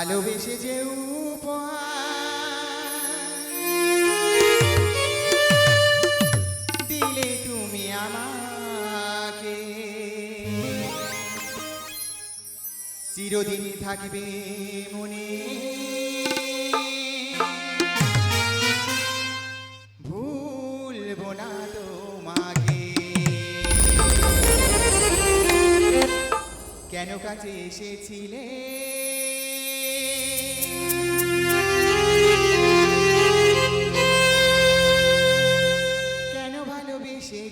ভালোবেসে যে দিলে তুমি আমাকে। চিরদিন থাকবে মনে। কেন কাছে এসেছিলে?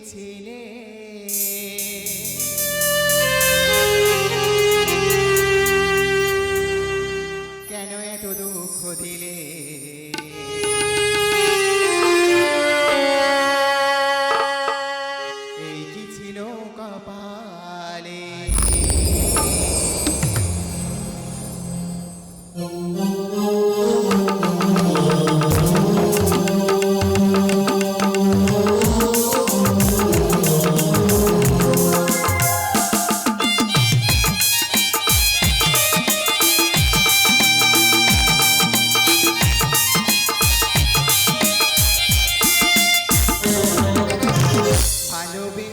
ভালোবেসেছিলে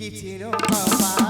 Kitty, no, papa.